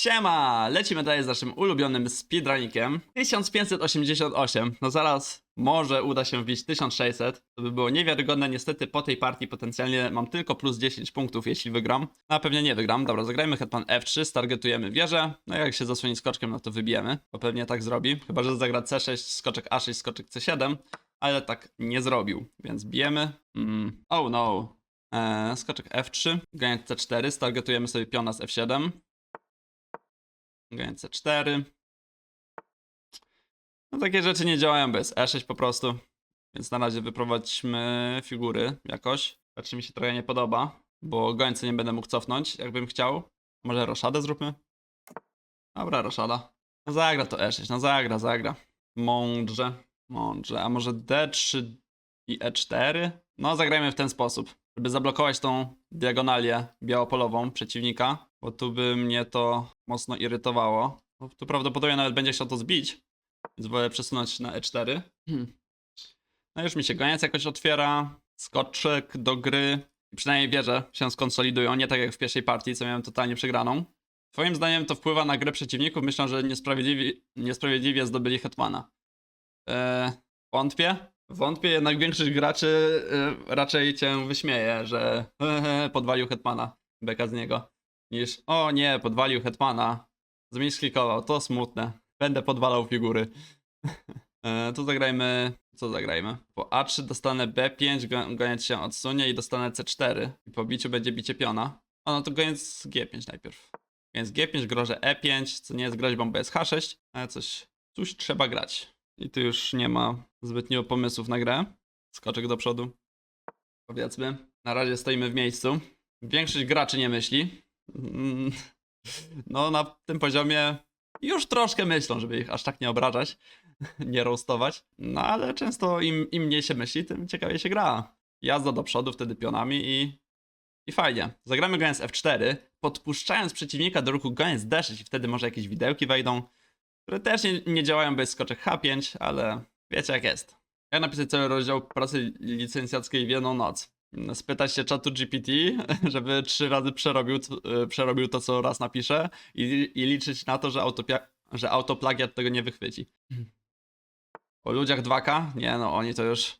Siema! Lecimy dalej z naszym ulubionym speedrunnikiem. 1588. No zaraz może uda się wbić 1600. To by było niewiarygodne. Niestety po tej partii potencjalnie mam tylko plus 10 punktów, jeśli wygram. No a pewnie nie wygram. Dobra, zagrajmy hetman F3, stargetujemy wieżę. No jak się zasłoni skoczkiem, no to wybijemy. Bo pewnie tak zrobi. Chyba, że zagra C6, skoczek A6, skoczek C7. Ale tak nie zrobił, więc bijemy. Mm. Oh no. Eee, skoczek F3, ganiec C4, stargetujemy sobie piona z F7. Ganiec C4. No takie rzeczy nie działają bez E6 po prostu. Więc na razie wyprowadźmy figury jakoś. Raczej mi się trochę nie podoba, bo gońcy nie będę mógł cofnąć, jakbym chciał. Może roszadę zróbmy? Dobra, roszada. No zagra to E6, no zagra, zagra. Mądrze, mądrze. A może D3 i E4? No zagrajmy w ten sposób, żeby zablokować tą diagonalię białopolową przeciwnika, bo tu by mnie to mocno irytowało. Bo tu prawdopodobnie nawet będzie chciał to zbić, więc wolę przesunąć na E4. Hmm. No już mi się goniec jakoś otwiera, skoczek do gry. Przynajmniej wieże się skonsolidują, nie tak jak w pierwszej partii, co miałem totalnie przegraną. Twoim zdaniem to wpływa na grę przeciwników? Myślę, że niesprawiedliwie, niesprawiedliwie zdobyli Hetmana. Eee, wątpię. Wątpię, jednak większość graczy e, raczej cię wyśmieje, że podwalił Hetmana, beka z niego, niż o nie, podwalił Hetmana, zmisklikował, to smutne, będę podwalał figury. e, to zagrajmy, co zagrajmy? Po A3 dostanę B5, go- goniec się odsunie i dostanę C4 i po biciu będzie bicie piona. O, no to goniec G5 najpierw. Goniec G5, grożę E5, co nie jest groźbą, bo jest H6, ale coś, coś trzeba grać. I tu już nie ma zbytnio pomysłów na grę. Skoczek do przodu. Powiedzmy. Na razie stoimy w miejscu. Większość graczy nie myśli. Mm, No, na tym poziomie już troszkę myślą, żeby ich aż tak nie obrażać, nie roastować. No, ale często im, im mniej się myśli, tym ciekawiej się gra. Jazda do przodu wtedy pionami i, i fajnie. Zagramy goniec F4, podpuszczając przeciwnika do ruchu goniec D6 i wtedy może jakieś widełki wejdą które też nie, nie działają bez skoczek H5, ale wiecie jak jest. Jak napisać cały rozdział pracy licencjackiej w jedną noc? Spytać się czatu GPT, żeby trzy razy przerobił, y, przerobił to, co raz napisze i, i liczyć na to, że, autopia- że autoplagiat tego nie wychwyci. O ludziach 2K? Nie no, oni to już,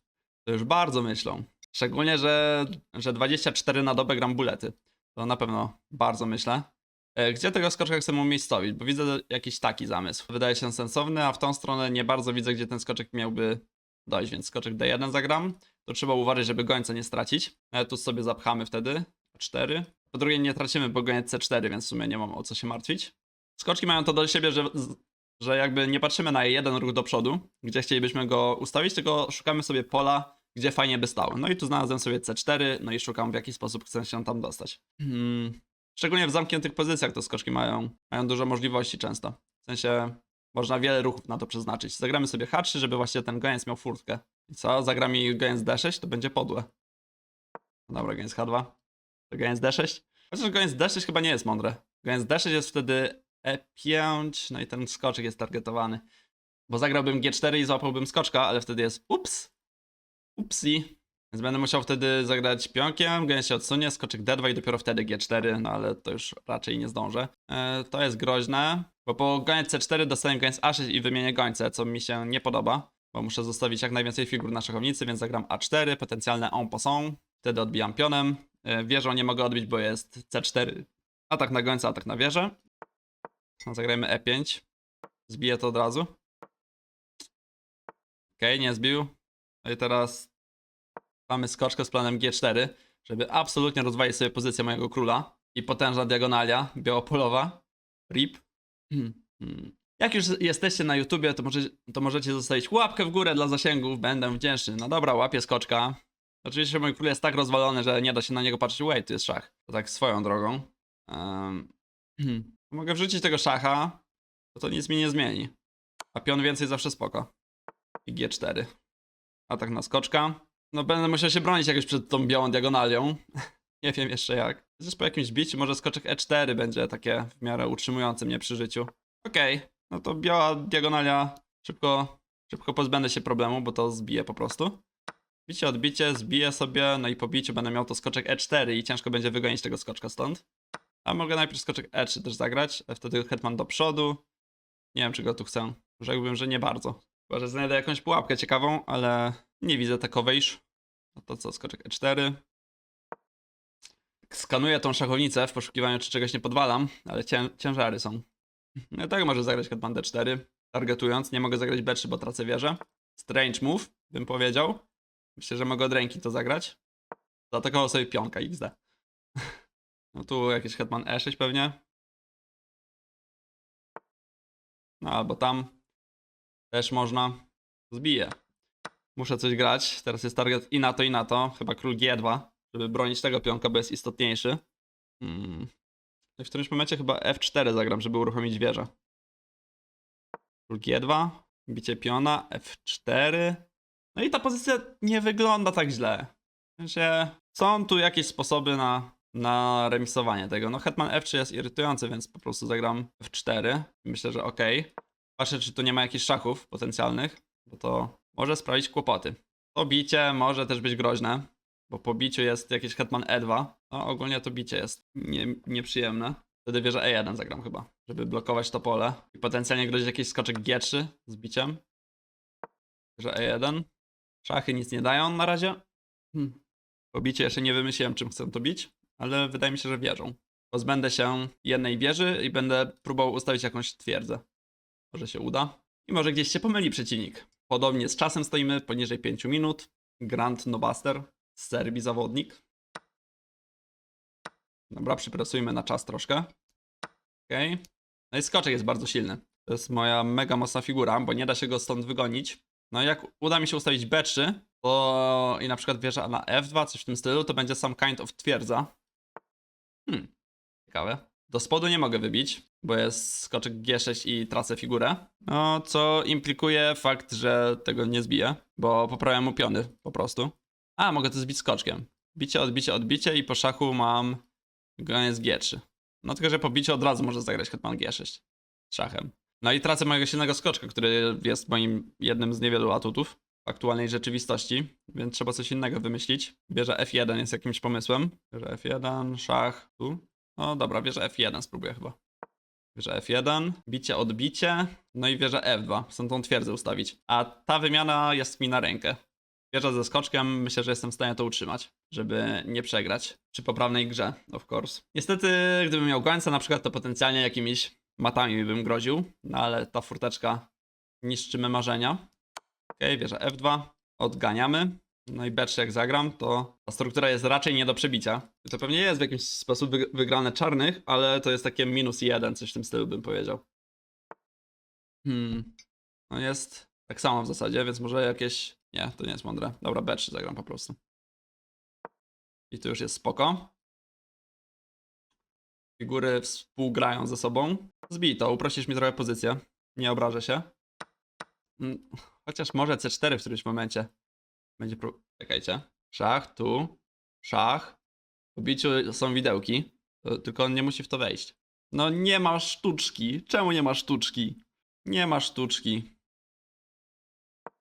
to już bardzo myślą. Szczególnie, że, że 24 na dobę gram bulety. To na pewno bardzo myślę. E, Gdzie tego skoczka chcę umiejscowić? Bo widzę jakiś taki zamysł. Wydaje się sensowny, a w tą stronę nie bardzo widzę, gdzie ten skoczek miałby dojść, więc skoczek D1 zagram. To trzeba uważać, żeby gońca nie stracić. Ale tu sobie zapchamy wtedy. 4. Po drugie nie tracimy, bo goniec C4, więc w sumie nie mam o co się martwić. Skoczki mają to do siebie, że, że jakby nie patrzymy na jeden ruch do przodu, gdzie chcielibyśmy go ustawić, tylko szukamy sobie pola, gdzie fajnie by stał. No i tu znalazłem sobie C4, no i szukam w jaki sposób chcę się tam dostać. Hmm. Szczególnie w zamkniętych pozycjach to skoczki mają, mają dużo możliwości często. W sensie można wiele ruchów na to przeznaczyć. Zagramy sobie H3, żeby właśnie ten goniec miał furtkę. I co? Zagra mi goniec D6, to będzie podłe. No dobra, goniec H2. To goniec D6. Chociaż goniec D6 chyba nie jest mądre. Goniec D6 jest wtedy E5, no i ten skoczek jest targetowany. Bo zagrałbym G4 i złapałbym skoczka, ale wtedy jest ups. Upsi. Więc będę musiał wtedy zagrać pionkiem, goniec się odsunie, skoczek D2 i dopiero wtedy G4, no ale to już raczej nie zdążę. E, to jest groźne, bo po goniec C4 dostaję goniec A6 i wymienię gońce, co mi się nie podoba, bo muszę zostawić jak najwięcej figur na szachownicy, więc zagram A4, potencjalne en passant, wtedy odbijam pionem. E, wieżą nie mogę odbić, bo jest C4, atak na gońca, atak na wieżę. No, zagrajmy E5, zbiję to od razu. Okej, nie zbił. No i teraz mamy skoczkę z planem G4, żeby absolutnie rozwalić sobie pozycję mojego króla. I potężna diagonalia białopolowa. RIP. Hmm, hmm. Jak już jesteście na YouTubie, to, może, to możecie zostawić łapkę w górę dla zasięgów, będę wdzięczny. No dobra, łapię skoczka. Oczywiście mój król jest tak rozwalony, że nie da się na niego patrzeć. Wait, tu jest szach. To tak swoją drogą. Um. Mogę wrzucić tego szacha, bo to nic mi nie zmieni. A pion więcej zawsze spoko. I G4. Atak na skoczka. No będę musiał się bronić jakoś przed tą białą diagonalią. Nie wiem jeszcze jak. Chociaż po jakimś biciu może skoczek E4 będzie takie w miarę utrzymujące mnie przy życiu. Okej, no to biała diagonalia szybko, szybko pozbędę się problemu, bo to zbije po prostu. Bicie, odbicie, zbiję sobie, no i po biciu będę miał to skoczek E4 i ciężko będzie wygonić tego skoczka stąd. A mogę najpierw skoczek E3 też zagrać, a wtedy hetman do przodu. Nie wiem, czy go tu chcę. Rzekłbym, że nie bardzo. Chyba, że znajdę jakąś pułapkę ciekawą, ale nie widzę takowejż. No to co, skoczek E4. Skanuję tą szachownicę w poszukiwaniu, czy czegoś nie podwalam, ale cię, ciężary są. No tak może zagrać hetman D4, targetując. Nie mogę zagrać B3, bo tracę wieżę. Strange move, bym powiedział. Myślę, że mogę od ręki to zagrać. Zaatakował sobie pionka XD. No tu jakiś hetman E6 pewnie. No albo tam. Też można. Zbiję. Muszę coś grać. Teraz jest target i na to, i na to. Chyba król G2, żeby bronić tego pionka, bo jest istotniejszy. Hmm. W którymś momencie chyba F4 zagram, żeby uruchomić wieżę. Król G2, bicie piona, F4. No i ta pozycja nie wygląda tak źle. Sensie są tu jakieś sposoby na, na remisowanie tego. No hetman F3 jest irytujący, więc po prostu zagram F4. Myślę, że ok. Patrzę, czy tu nie ma jakichś szachów potencjalnych, bo to może sprawić kłopoty. To bicie może też być groźne, bo po biciu jest jakiś hetman E2. No ogólnie to bicie jest nie, nieprzyjemne. Wtedy wieżę E1 zagram chyba, żeby blokować to pole. I potencjalnie grozi jakiś skoczek G3 z biciem. Wieża E1. Szachy nic nie dają na razie. Hmm. Po bicie jeszcze nie wymyśliłem, czym chcę to bić, ale wydaje mi się, że wieżą. Pozbędę się jednej wieży i będę próbował ustawić jakąś twierdzę. Może się uda. I może gdzieś się pomyli przeciwnik. Podobnie z czasem stoimy poniżej 5 minut. Grand Nobaster Serbii zawodnik. Dobra, przypresujmy na czas troszkę. Okej. No i skoczek jest bardzo silny. To jest moja mega mocna figura, bo nie da się go stąd wygonić. No i jak uda mi się ustawić B3, to i na przykład wieża na F2, coś w tym stylu, to będzie some kind of twierdza. Hmm, ciekawe. Do spodu nie mogę wybić, bo jest skoczek G6 i tracę figurę. No, co implikuje fakt, że tego nie zbiję, bo poprawiam mu piony po prostu. A, mogę to zbić skoczkiem. Bicie, odbicie, odbicie i po szachu mam goniec G3. No tylko, że po biciu od razu może zagrać hetman G6 szachem. No i tracę mojego silnego skoczka, który jest moim jednym z niewielu atutów w aktualnej rzeczywistości, więc trzeba coś innego wymyślić. Wieża F1 jest jakimś pomysłem. Wieża F1, szach, tu. No dobra, wieża F1 spróbuję chyba. Wieża F1, bicie, odbicie, no i wieża F2. Chcę tą twierdzę ustawić. A ta wymiana jest mi na rękę. Wieża ze skoczkiem, myślę, że jestem w stanie to utrzymać, żeby nie przegrać. Przy poprawnej grze, of course. Niestety, gdybym miał gońca na przykład, to potencjalnie jakimiś matami bym groził, no ale ta furteczka niszczy me marzenia. Okej, wieża F2, odganiamy. No i B3 jak zagram, to ta struktura jest raczej nie do przebicia. To pewnie jest w jakiś sposób wyg- wygrane czarnych, ale to jest takie minus jeden, coś w tym stylu bym powiedział. Hmm. No jest tak samo w zasadzie, więc może jakieś... Nie, to nie jest mądre. Dobra, B3 zagram po prostu. I tu już jest spoko. Figury współgrają ze sobą. Zbij to, uprościsz mi trochę pozycję. Nie obrażę się. Mm, Chociaż może C4 w którymś momencie. Będzie prób... Czekajcie. Szach, tu. Szach. Po biciu są widełki. Tylko on nie musi w to wejść. No nie ma sztuczki. Czemu nie ma sztuczki? Nie ma sztuczki.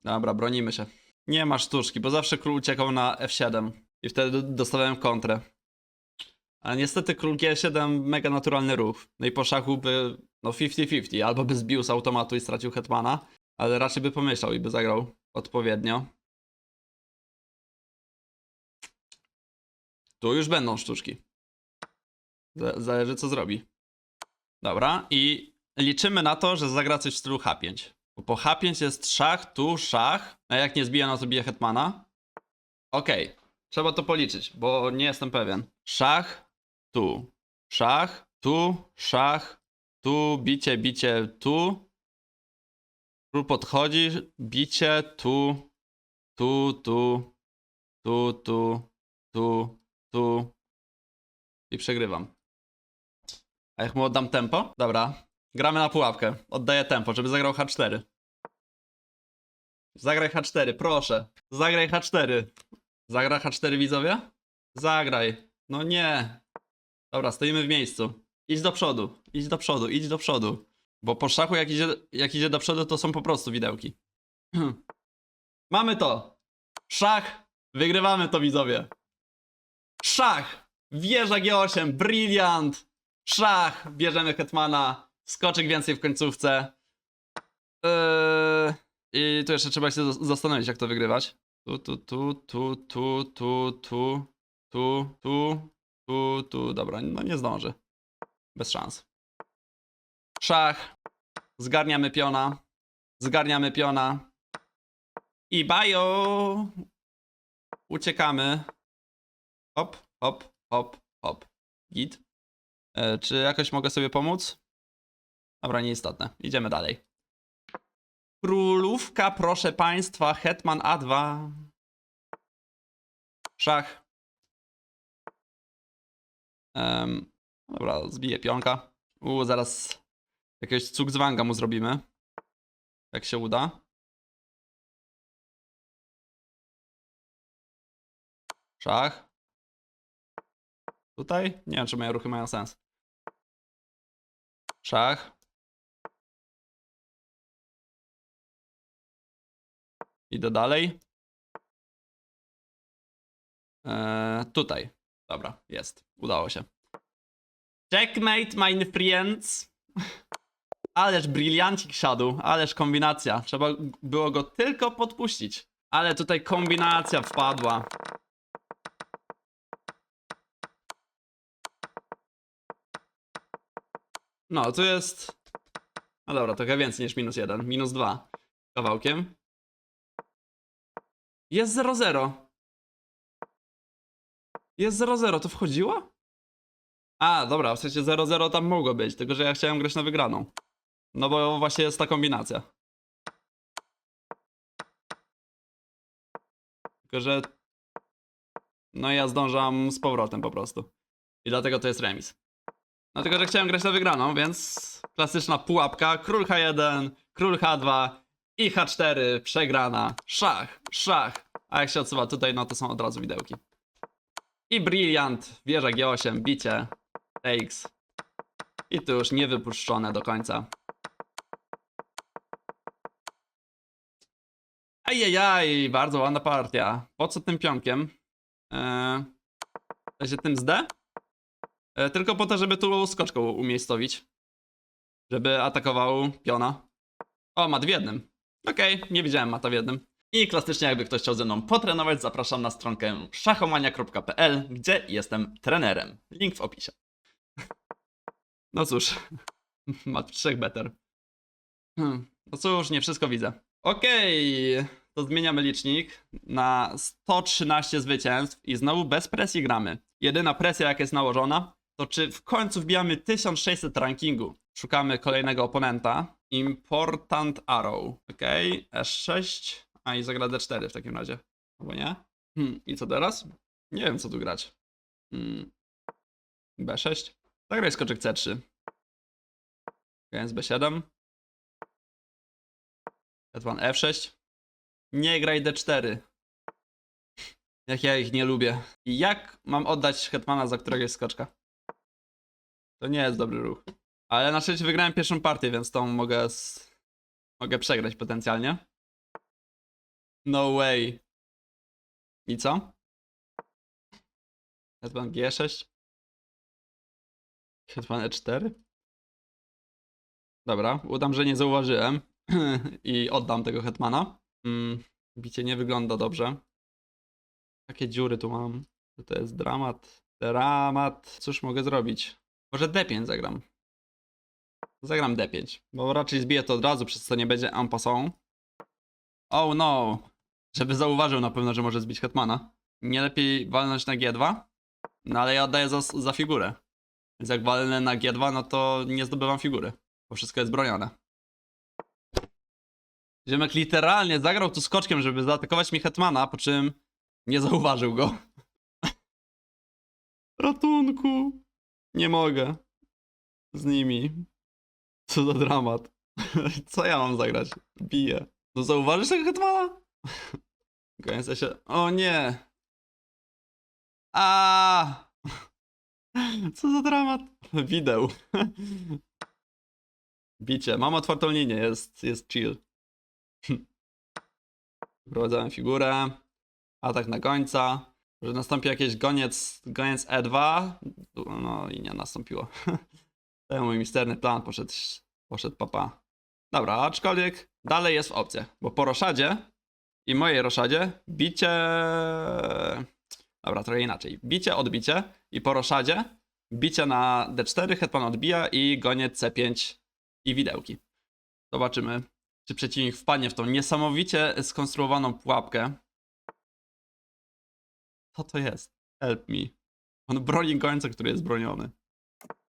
Dobra, bronimy się. Nie ma sztuczki, bo zawsze król uciekał na F7. I wtedy dostawałem kontrę. A niestety król G7 mega naturalny ruch. No i po szachu by, no 50-50, albo by zbił z automatu i stracił hetmana, ale raczej by pomyślał i by zagrał odpowiednio. Tu już będą sztuczki. Zależy co zrobi. Dobra, i liczymy na to, że zagra coś w stylu H5. Po H5 jest szach, tu szach, a jak nie zbija, no to bije hetmana. Okej, trzeba to policzyć, bo nie jestem pewien. Szach, tu, szach, tu, szach, tu, bicie, bicie, tu. Król podchodzi, bicie, tu, tu, tu, tu, tu, tu, tu. I przegrywam. A jak mu oddam tempo? Dobra. Gramy na pułapkę. Oddaję tempo, żeby zagrał H4. Zagraj H4, proszę. Zagraj H4. Zagra H4 widzowie? Zagraj. No nie. Dobra, stoimy w miejscu. Idź do przodu, idź do przodu, idź do przodu. Bo po szachu jak idzie, jak idzie do przodu, to są po prostu widełki. Mamy to. Szach. Wygrywamy to widzowie. Szach. Wieża G8. Brilliant. Szach, bierzemy hetmana, skoczek więcej w końcówce. Yy, I tu jeszcze trzeba się zas- zastanowić, jak to wygrywać. Tu, tu, tu, tu, tu, tu, tu, tu, tu, tu, tu. Dobra, no nie zdąży. Bez szans. Szach. Zgarniamy piona. Zgarniamy piona. I bajo! Uciekamy. Hop, hop, hop, hop. Git. E, czy jakoś mogę sobie pomóc? Dobra, nieistotne. Idziemy dalej. Królówka, proszę państwa, hetman A2. Szach. Em, dobra, zbiję pionka. U, zaraz jakiegoś cugzwanga mu zrobimy. Jak się uda. Szach. Tutaj? Nie wiem, czy moje ruchy mają sens. Szach. Idę dalej. Eee, tutaj. Dobra, jest. Udało się. Checkmate, my friends. Ależ briliancik siadł, ależ kombinacja. Trzeba było go tylko podpuścić. Ale tutaj kombinacja wpadła. No, tu jest... No dobra, trochę więcej niż minus jeden. Minus dwa. Kawałkiem. Jest 0-0. Jest 0-0, to wchodziło? A, dobra, w sensie 0-0 tam mogło być, tylko że ja chciałem grać na wygraną. No bo właśnie jest ta kombinacja. Tylko że... No ja zdążam z powrotem po prostu. I dlatego to jest remis. Dlatego, że chciałem grać na wygraną, więc klasyczna pułapka. Król H1, król H2 i H4, przegrana. Szach, szach. A jak się odsuwa tutaj, no to są od razu widełki. I Brilliant, wieża G8, bicie, takes. I tu już niewypuszczone do końca. Ajajaj, bardzo ładna partia. Po co tym pionkiem? Eee, w sensie tym z D? E, Tylko po to, żeby tu skoczką umiejscowić. Żeby atakował piona. O, mat w jednym. Okej, nie widziałem mata w jednym. I klasycznie, jakby ktoś chciał ze mną potrenować, zapraszam na stronkę szachomania.pl, gdzie jestem trenerem. Link w opisie. No cóż, mat 3 better. Hmm. No cóż, nie wszystko widzę. Okej, to zmieniamy licznik na 113 zwycięstw i znowu bez presji gramy. Jedyna presja, jaka jest nałożona, to czy w końcu wbijamy 1600 rankingu. Szukamy kolejnego oponenta. Important Arrow. Okej, S6. A i zagra D4 w takim razie. Albo nie? Hmm, I co teraz? Nie wiem, co tu grać. Hmm. B6. Zagraj skoczek C3. Więc B7. Hetman F6. Nie graj D4. Jak ja ich nie lubię. I jak mam oddać Hetmana za któregoś skoczka? To nie jest dobry ruch. Ale na szczęście wygrałem pierwszą partię, więc tą mogę mogę przegrać potencjalnie. No way. I co? Hetman G6. Hetman E4. Dobra, udam, że nie zauważyłem. I oddam tego Hetmana. Mm, bicie nie wygląda dobrze. Jakie dziury tu mam? To jest dramat. Dramat. Cóż mogę zrobić? Może D5 zagram. Zagram D5, bo raczej zbiję to od razu, przez co nie będzie en passant. Oh no! Żeby zauważył na pewno, że może zbić Hetmana. Nie lepiej walnąć na G2? No ale ja oddaję za, za figurę. Więc jak walnę na G2, no to nie zdobywam figury, bo wszystko jest bronione. Ziemek literalnie zagrał tu skoczkiem, żeby zaatakować mi Hetmana, po czym nie zauważył go. Ratunku! Nie mogę. Z nimi. Co za dramat. Co ja mam zagrać? Biję. No zauważysz tego Hetmana? Ja się... O nie! A! Co za dramat? Wideł. Bicie. Mam otwartą linię, jest, jest chill. Wprowadzałem figurę. Atak na końca. że nastąpi jakiś goniec, goniec E2, no i nie nastąpiło. Ten mój misterny plan poszedł, poszedł papa. Dobra, aczkolwiek dalej jest w opcjach, bo po roszadzie i mojej roszadzie bicie... Dobra, trochę inaczej. Bicie, odbicie i po roszadzie bicie na D4, hetman odbija i goniec C5 i widełki. Zobaczymy, czy przeciwnik wpadnie w tą niesamowicie skonstruowaną pułapkę. Co to jest? Help me. On broni gońca, który jest broniony.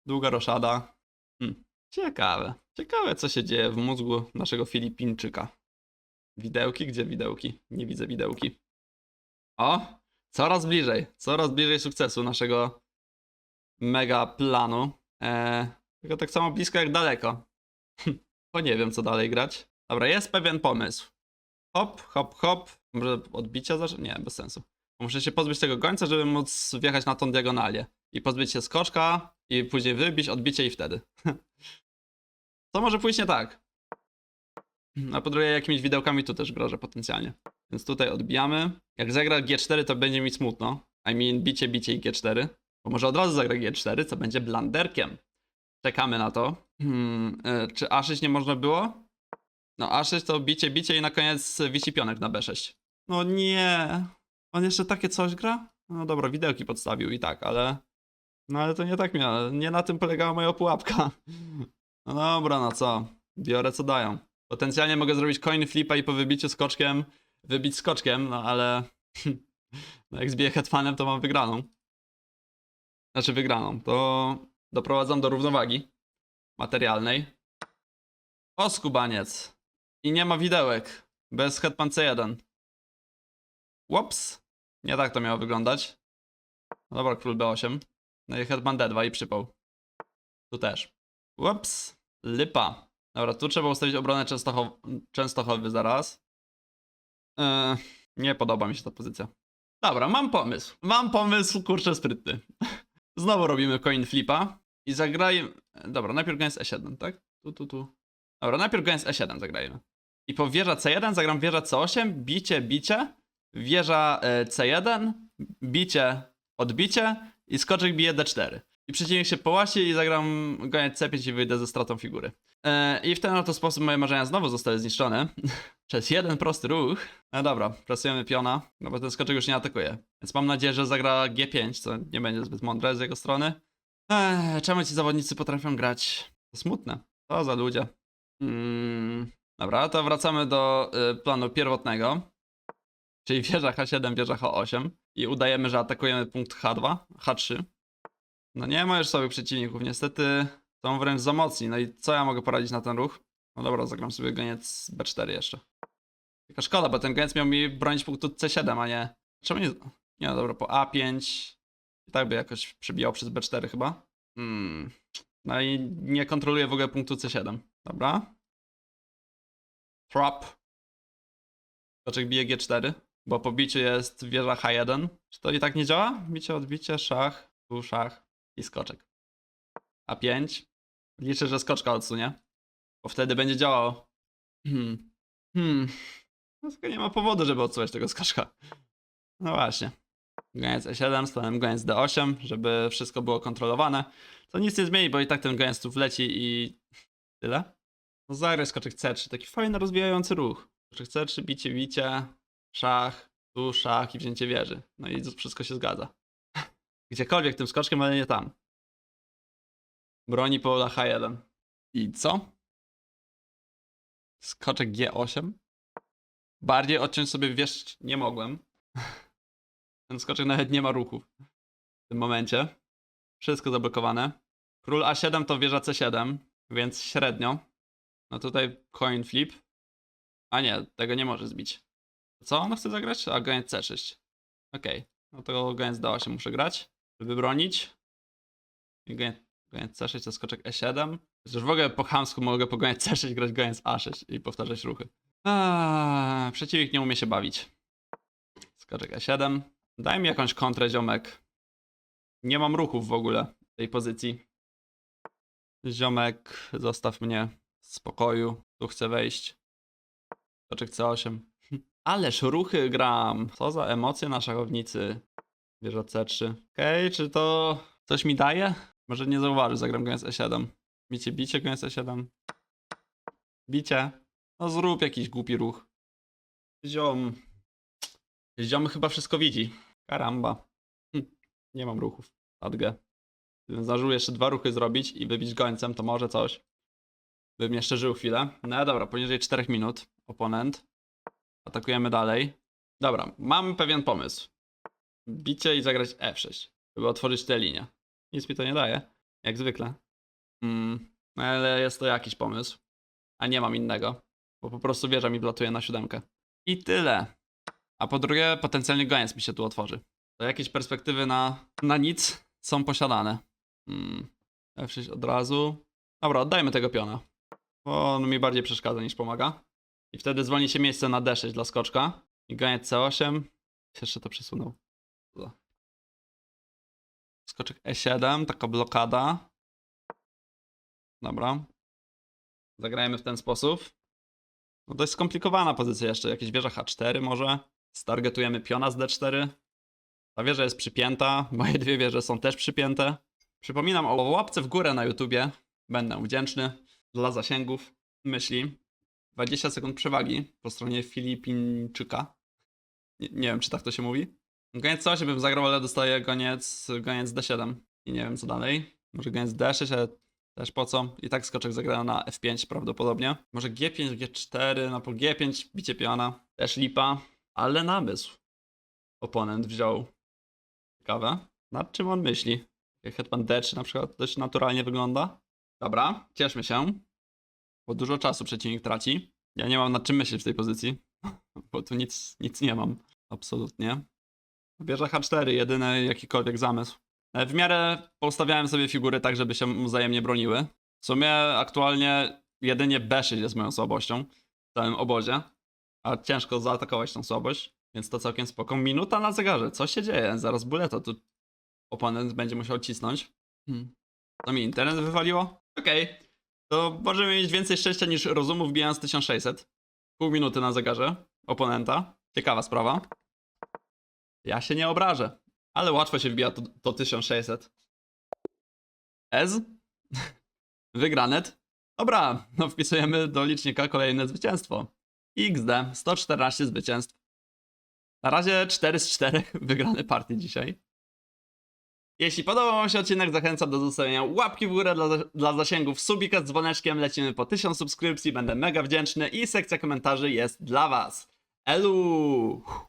Długa roszada. Hm. Ciekawe. Ciekawe, co się dzieje w mózgu naszego Filipińczyka. Widełki? Gdzie widełki? Nie widzę widełki. O! Coraz bliżej. Coraz bliżej sukcesu naszego mega planu. Eee, tylko tak samo blisko jak daleko. Bo nie wiem, co dalej grać. Dobra, jest pewien pomysł. Hop, hop, hop. Może odbicia zacząć? Nie, bez sensu. Muszę się pozbyć tego gońca, żeby móc wjechać na tą diagonalię. I pozbyć się skoczka, i później wybić, odbicie i wtedy. Co może pójść nie tak? A po drugie, jakimiś widełkami tu też grożę potencjalnie. Więc tutaj odbijamy. Jak zagra G4, to będzie mi smutno. I mean, bicie, bicie i G4. Bo może od razu zagra G4, co będzie blanderkiem. Czekamy na to. Hmm, e, czy A6 nie można było? No A6 to bicie, bicie i na koniec wisi pionek na B6. No nie. On jeszcze takie coś gra? No dobra, widełki podstawił i tak, ale... No ale to nie tak miało. Nie na tym polegała moja pułapka. No dobra, no co? Biorę co dają. Potencjalnie mogę zrobić coin flipa i po wybiciu skoczkiem wybić skoczkiem, no ale... No jak zbiję hetmanem, to mam wygraną. Znaczy wygraną. To doprowadzam do równowagi materialnej. O skubaniec. I nie ma widełek. Bez hetman C1. Łops. Nie tak to miało wyglądać. No dobra, król B8. No i hetman D2 i przypał. Tu też. Łops. Lipa. Dobra, tu trzeba ustawić obronę Częstochow Częstochowy zaraz. Eee, nie podoba mi się ta pozycja. Dobra, mam pomysł. Mam pomysł, kurczę, sprytny. Znowu robimy coin flipa i zagrajmy... Dobra, najpierw goniec E7, tak? Tu, tu, tu. Dobra, najpierw goniec E7 zagrajmy. I po wieża C1 zagram wieża C8, bicie, bicie, wieża e, C1, bicie, odbicie i skoczek bije D4. I przeciwnik się połasi i zagram goniec C5 i wyjdę ze stratą figury. E, I w ten oto sposób moje marzenia znowu zostały zniszczone. Przez jeden prosty ruch. No dobra, presujemy piona, no bo ten skoczek już nie atakuje. Więc mam nadzieję, że zagra G5, co nie będzie zbyt mądre z jego strony. Ech, czemu ci zawodnicy potrafią grać? To smutne. To za ludzie. Mm, dobra, to wracamy do planu pierwotnego. Czyli wieża H7, wieża H8. I udajemy, że atakujemy punkt H2, H3. No nie ma już sobie przeciwników, niestety są wręcz za mocni. No i co ja mogę poradzić na ten ruch? No dobra, zagram sobie goniec B4 jeszcze. Tylko szkoda, bo ten goniec miał mi bronić punktu C7, a nie... Czemu nie... Nie, no dobra, po A5... I tak by jakoś przebijał przez B4 chyba. Hmm. No i nie kontroluje w ogóle punktu C7. Dobra. Trap. Skoczek bije G4, bo po biciu jest wieża H1. Czy to i tak nie działa? Bicie, odbicie, szach, tu szach i skoczek. A5. Liczę, że skoczka odsunie. Bo wtedy będzie działało. Hmm. Hmm. No tylko nie ma powodu, żeby odsuwać tego skoczka. No właśnie. Goniec E7, stałem goniec D8, żeby wszystko było kontrolowane. To nic nie zmieni, bo i tak ten goniec tu wleci i tyle. No zagraj skoczek C3, taki fajny, rozwijający ruch. Skoczek C3, bicie, bicie, szach, tu szach i wzięcie wieży. No i wszystko się zgadza. Gdziekolwiek tym skoczkiem, ale nie tam. Broni pola H1. I co? Skoczek G8? Bardziej odciąć sobie wiesz, nie mogłem. Ten skoczek nawet nie ma ruchów w tym momencie. Wszystko zablokowane. Król A7 to wieża C7, więc średnio. No tutaj coin flip. A nie, tego nie może zbić. Co on chce zagrać? A goniec C6. Okej, no to goniec D8 muszę grać, żeby bronić. I goniec, goniec C6 to skoczek E7. Przecież w ogóle po chamsku mogę po goniec C6 grać goniec A6 i powtarzać ruchy. Aaaa, przeciwnik nie umie się bawić. Skoczek E7. Daj mi jakąś kontrę, ziomek. Nie mam ruchów w ogóle w tej pozycji. Ziomek, zostaw mnie w spokoju. Tu chcę wejść. Skoczek C8. Ależ ruchy gram. Co za emocje na szachownicy. Wieża C3. Okej, czy to coś mi daje? Może nie zauważy, zagram goniec E7. Bicie, bicie, goniec E7. Bicie. No zrób jakiś głupi ruch. Ziom. Ziom chyba wszystko widzi. Karamba. Hm. Nie mam ruchów. Adgę. Gdybym zdążył jeszcze dwa ruchy zrobić i wybić gońcem, to może coś. Bym jeszcze żył chwilę. No dobra, poniżej 4 minut. Oponent. Atakujemy dalej. Dobra, mam pewien pomysł. Bicie i zagrać F6, żeby otworzyć tę linię. Nic mi to nie daje, jak zwykle. Mm, ale jest to jakiś pomysł. A nie mam innego, bo po prostu wieża mi wlatuje na siódemkę. I tyle. A po drugie, potencjalnie goniec mi się tu otworzy. To jakieś perspektywy na, na nic są posiadane. Mm, F6 od razu. Dobra, oddajmy tego piona. Bo on mi bardziej przeszkadza niż pomaga. I wtedy zwolni się miejsce na D6 dla skoczka. I goniec C8. Jeszcze to przesunął. Skoczek E7, taka blokada. Dobra. Zagrajmy w ten sposób. No dość skomplikowana pozycja jeszcze. Jakieś wieża H4 może. Stargetujemy piona z D4. Ta wieża jest przypięta. Moje dwie wieże są też przypięte. Przypominam o łapce w górę na YouTubie. Będę wdzięczny dla zasięgów myśli. 20 sekund przewagi po stronie Filipińczyka. Nie, nie wiem, czy tak to się mówi. Goniec C8 bym zagrał, ale dostaję goniec, goniec D7. I nie wiem co dalej. Może goniec D6, ale też po co. I tak skoczek zagra na F5 prawdopodobnie. Może G5, G4, no po G5 bicie piona. Też lipa, ale namysł. Oponent wziął. Ciekawe. Nad czym on myśli? Hetman D3 na przykład dość naturalnie wygląda. Dobra, cieszmy się. Bo dużo czasu przeciwnik traci. Ja nie mam nad czym myśleć w tej pozycji. Bo tu nic, nic nie mam. Absolutnie. Wieża H4, jedyny jakikolwiek zamysł. E, W miarę poustawiałem sobie figury tak, żeby się wzajemnie broniły. W sumie aktualnie jedynie B6 jest moją słabością w całym obozie. A ciężko zaatakować tą słabość, więc to całkiem spoko. Minuta na zegarze, co się dzieje? Zaraz buleto, tu oponent będzie musiał cisnąć. Hmm. To mi internet wywaliło? Okej. To możemy mieć więcej szczęścia niż rozumu wbijając 1600. Pół minuty na zegarze oponenta. Ciekawa sprawa. Ja się nie obrażę. Ale łatwo się wbija to, to 1600. Ez? Wygranet. Dobra, no wpisujemy do licznika kolejne zwycięstwo. XD, 114 zwycięstw. Na razie 4 z 4 wygrane partie dzisiaj. Jeśli podobał Wam się odcinek, zachęcam do zostawienia łapki w górę dla, dla zasięgów, subika z dzwoneczkiem, lecimy po 1000 subskrypcji, będę mega wdzięczny i sekcja komentarzy jest dla Was. Elu!